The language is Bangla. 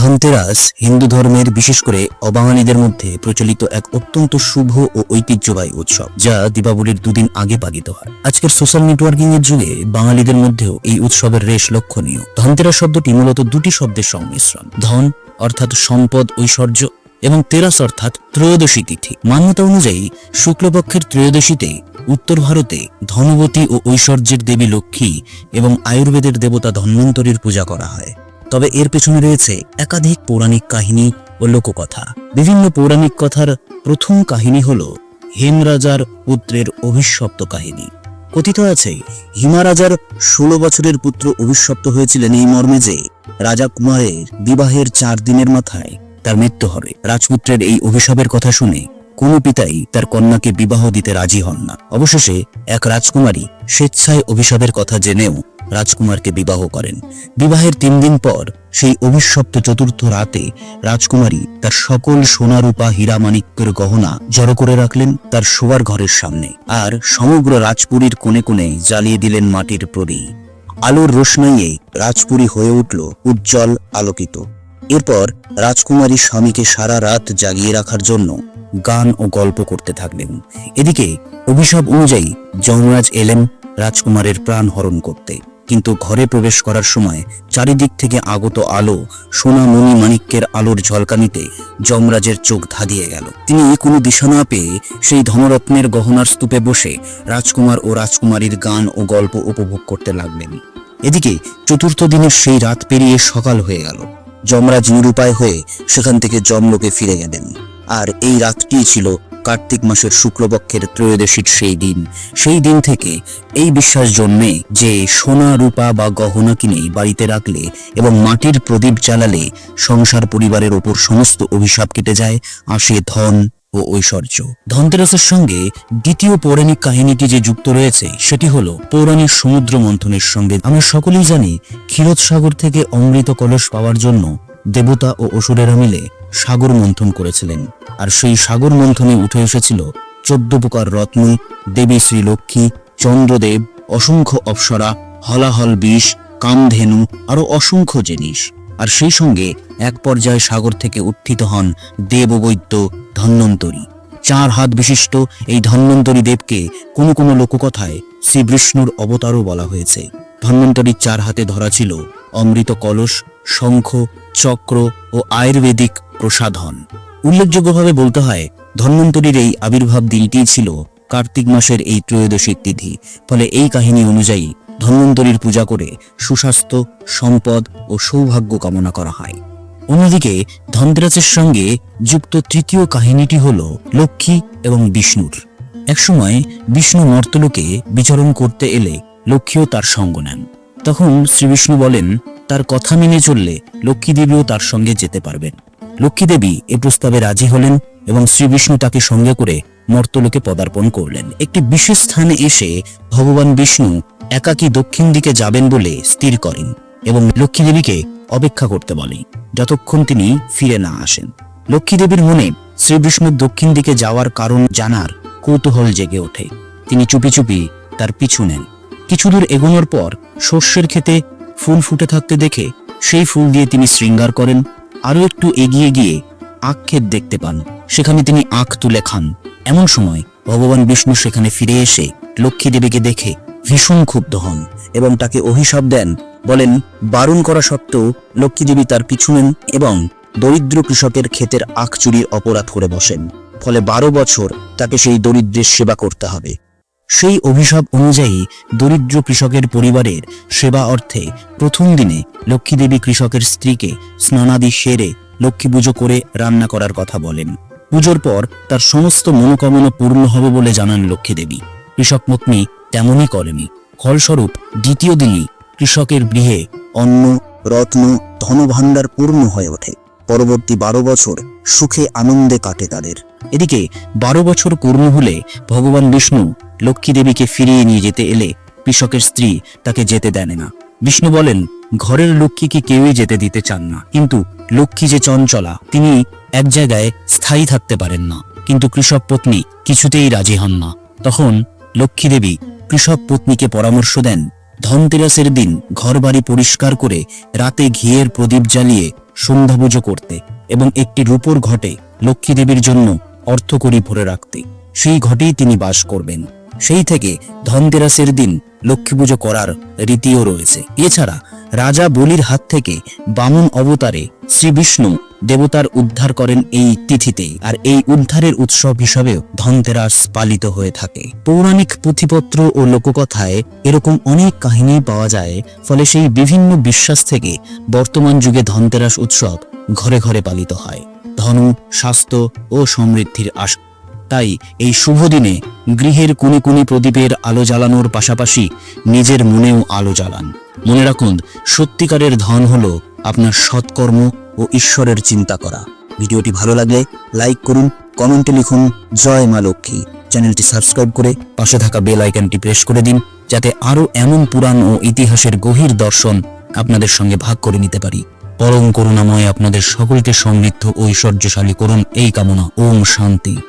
ধনতেরাস হিন্দু ধর্মের বিশেষ করে অবাঙালিদের মধ্যে প্রচলিত এক অত্যন্ত শুভ ও ঐতিহ্যবাহী উৎসব, যা দীপাবলির দুদিন আগে পালিত হয়। আজকের সোশ্যাল নেটওয়ার্কিং এর যুগে বাঙালিদের মধ্যেও এই উৎসবের রেশ লক্ষণীয়। ধনতেরাস শব্দটি মূলত দুটি শব্দের সংমিশ্রণ, ধন অর্থাৎ সম্পদ, ঐশ্বর্য এবং তেরাস অর্থাৎ ত্রয়োদশী তিথি। মান্যতা অনুযায়ী, শুক্লপক্ষের ত্রয়োদশীতে উত্তর ভারতে ধনবতী ও ঐশ্বর্যের দেবী লক্ষ্মী এবং আয়ুর্বেদের দেবতা ধন্বন্তরীর পূজা করা হয়। তবে এর পেছনে রয়েছে একাধিক পৌরাণিক কাহিনী ও লোককথা। বিভিন্ন পৌরাণিক কথার প্রথম কাহিনী হল হেমরাজার পুত্রের অভিশপ্ত কাহিনী। কথিত আছে, হিমারাজার ষোলো বছরের পুত্র অভিশপ্ত হয়েছিলেন এই মর্মে যে রাজা কুমারের বিবাহের চার দিনের মাথায় তার মৃত্যু হবে। রাজপুত্রের এই অভিশাপের কথা শুনে কোনো পিতাই তার কন্যাকে বিবাহ দিতে রাজি হন না। অবশেষে এক রাজকুমারী স্বেচ্ছায় অভিশাপের কথা জেনেও রাজকুমারকে বিবাহ করেন। বিবাহের তিন দিন পর সেই অভিশপ্ত চতুর্থ রাতে রাজকুমারী তার সকল সোনা রূপা হীরা মাণিক্যের গহনা জড়ো করে রাখলেন তার শোয়ার ঘরের সামনে আর সমগ্র রাজপুরীর কোণে কোণে জ্বালিয়ে দিলেন মাটির প্রদীপ। আলোর রোশনাইয়ে রাজপুরী হয়ে উঠল উজ্জ্বল আলোকিত। এরপর রাজকুমারী স্বামীকে সারা রাত জাগিয়ে রাখার জন্য গান ও গল্প করতে থাকলেন। এদিকে অভিশাপ অনুযায়ী যমরাজ এলেন রাজকুমারের প্রাণ হরণ করতে। কিন্তু ঘরে প্রবেশ করার সময় চারিদিক থেকে আগত আলো সোনা মণি আলোর ঝলকানিতে যমরাজের চোখ ধাঁধিয়ে গেল। তিনি কোনো দিশা না পেয়ে সেই ধনরত্নের গহনার স্তূপে বসে রাজকুমার ও রাজকুমারীর গান ও গল্প উপভোগ করতে লাগলেন। এদিকে চতুর্থ দিনের সেই রাত পেরিয়ে সকাল হয়ে গেল। যমরাজ নিরুপায় হয়ে সেখান থেকে যমলোকে ফিরে গেলেন আর এই রাতটি ছিল কার্তিক মাসের শুক্লপক্ষের ত্রয়োদশীর সেই দিন। সেই দিন থেকে এই বিশ্বাস জন্মে যে সোনা, রূপা বা গহনা কিনে বাড়িতে রাখলে এবং মাটির প্রদীপ জ্বালালে সংসার পরিবারের ওপর সমস্ত অভিশাপ কেটে যায়, আসে ধন ও ঐশ্বর্য। ধনতেরাসের সঙ্গে দ্বিতীয় পৌরাণিক কাহিনীটি যে যুক্ত রয়েছে, সেটি হলো পৌরাণিক সমুদ্র মন্থনের সঙ্গে। আমরা সকলেই জানি ক্ষীরোদ সাগর থেকে অমৃত কলস পাওয়ার জন্য দেবতা ও অসুরেরা মিলে সাগর মন্থন করেছিলেন। আর সেই সাগর মন্থনে উঠে এসেছিল চোদ্দ প্রকার রত্ন, দেবী শ্রী লক্ষ্মী, চন্দ্রদেব, অসংখ্য অপ্সরা, হলাহল বিষ, কামধেনু আরও অসংখ্য জিনিস। আর সেই সঙ্গে এক পর্যায়ে সাগর থেকে উত্থিত হন দেববৈদ্য ধন্বন্তরী। চার হাত বিশিষ্ট এই ধন্বন্তরী দেবকে কোনো কোনো লোককথায় শ্রী বিষ্ণুর অবতারও বলা হয়েছে। ধন্বন্তরীর চার হাতে ধরা ছিল অমৃত কলস শঙ্খ, চক্র ও আয়ুর্বেদিক প্রসাধন। উল্লেখযোগ্যভাবে বলতে হয়, ধন্বন্তরীর এই আবির্ভাব দিনটি ছিল কার্তিক মাসের এই ত্রয়োদশীর তিথি। ফলে এই কাহিনী অনুযায়ী ধন্বন্তরীর পূজা করে সুস্বাস্থ্য, সম্পদ ও সৌভাগ্য কামনা করা হয়। অন্যদিকে ধনতেরাসের সঙ্গে যুক্ত তৃতীয় কাহিনীটি হল লক্ষ্মী এবং বিষ্ণুর। একসময় বিষ্ণু মর্তলোকে বিচরণ করতে এলে লক্ষ্মীও তার সঙ্গ নেন। তখন শ্রীবিষ্ণু বলেন তার কথা মেনে চললে লক্ষ্মী দেবীও তার সঙ্গে যেতে পারবেন। লক্ষ্মী দেবী এ প্রস্তাবে রাজি হলেন এবং শ্রীবিষ্ণু তাকে সঙ্গে করে মর্তলোকে পদার্পণ করলেন। একটি বিশেষ স্থানে এসে ভগবান বিষ্ণু একাকী দক্ষিণ দিকে যাবেন বলে স্থির করেন এবং লক্ষ্মী দেবীকে অপেক্ষা করতে বলে যতক্ষণ তিনি ফিরে না আসেন। লক্ষ্মীদেবীর মনে শ্রীবিষ্ণুর দক্ষিণ দিকে যাওয়ার কারণ জানার কৌতূহল জেগে ওঠে। তিনি চুপি চুপি তার পিছু নেন। কিছু দূর এগোনোর পর শস্যের ক্ষেতে ফুল ফুটে থাকতে দেখে সেই ফুল দিয়ে তিনি শৃঙ্গার করেন আরও একটু এগিয়ে গিয়ে আখ ক্ষেত দেখতে পান। সেখানে তিনি আখ তুলে খান। এমন সময় ভগবান বিষ্ণু সেখানে ফিরে এসে লক্ষ্মী দেবীকে দেখে ভীষণ ক্ষুব্ধ হন এবং তাকে অভিশাপ দেন, বলেন, বারণ করা সত্ত্বেও লক্ষ্মী দেবী তার পিছু নেন এবং দরিদ্র কৃষকের ক্ষেতের আখ চুরির অপরাধ করে বসেন। ফলে বারো বছর তাকে সেই দরিদ্রের সেবা করতে হবে। সেই অভিশাপ অনুযায়ী দরিদ্র কৃষকের পরিবারের সেবা অর্থে প্রথম দিনে লক্ষ্মীদেবী কৃষকের স্ত্রীকে স্নানাদি সেরে লক্ষ্মী পুজো করে রান্না করার কথা বলেন। পুজোর পর তার সমস্ত মনোকামনা পূর্ণ হবে বলে জানান লক্ষ্মীদেবী। কৃষক পত্নী তেমনই করেনি। ফলস্বরূপ দ্বিতীয় দিনই কৃষকের গৃহে অন্ন, রত্ন, ধনভাণ্ডার পূর্ণ হয়ে ওঠে। পরবর্তী বারো বছর সুখে আনন্দে কাটে তাদের। এদিকে বারো বছর পূর্ণ হলে ভগবান বিষ্ণু লক্ষ্মী দেবীকে ফিরিয়ে নিয়ে যেতে এলে কৃষকের স্ত্রী তাকে যেতে দেন না। বিষ্ণু বলেন, ঘরের লক্ষ্মীকে কেউই যেতে দিতে চান না। কিন্তু লক্ষ্মী যে চঞ্চলা, তিনি এক জায়গায় স্থায়ী থাকতে পারেন না। কিন্তু কৃষক পত্নী কিছুতেই রাজি হন না। তখন লক্ষ্মী দেবী কৃষক পত্নীকে পরামর্শ দেন ধনতেরাসের দিন ঘরবাড়ি পরিষ্কার করে রাতে ঘিয়ের প্রদীপ জ্বালিয়ে সন্ধ্যা পুজো করতে। এবং একটি রূপোর ঘটে লক্ষ্মী দেবীর জন্য অর্থকড়ি ভরে রাখতে। সেই ঘটেই তিনি বাস করবেন। সেই থেকে ধনতেরাসের দিন লক্ষ্মী পুজো করার রীতিও রয়েছে। এছাড়া রাজা বলির হাত থেকে বামন অবতারে শ্রী বিষ্ণু দেবতার উদ্ধার করেন এই তিথিতে আর এই উদ্ধারের উৎসব হিসাবেও ধনতেরাস পালিত হয়ে থাকে। পৌরাণিক পুঁথিপত্র ও লোককথায় এরকম অনেক কাহিনী পাওয়া যায়, ফলে সেই বিভিন্ন বিশ্বাস থেকে বর্তমান যুগে ধনতেরাস উৎসব ঘরে ঘরে পালিত হয়। ধন, স্বাস্থ্য ও সমৃদ্ধির আশা তাই এই শুভ দিনে গৃহের কোণে কোণে প্রদীপের আলো জ্বালানোর পাশাপাশি নিজের মনেও আলো জ্বালান। মনে রাখুন, সত্যিকারের ধন হল আপনার সৎকর্ম ও ঈশ্বরের চিন্তা করা। ভিডিওটি ভালো লাগলে লাইক করুন, কমেন্টে লিখুন, জয় মা লক্ষ্মী। চ্যানেলটি সাবস্ক্রাইব করে পাশে থাকা বেল আইকনটি প্রেস করে দিন, যাতে আরও এমন পুরাণ ও ইতিহাসের গভীর দর্শন আপনাদের সঙ্গে ভাগ করে নিতে পারি। পরম করুণাময় আপনাদের সকলকে সমৃদ্ধ ঐশ্বর্যশালী করুন। এই কামনা ওম শান্তি।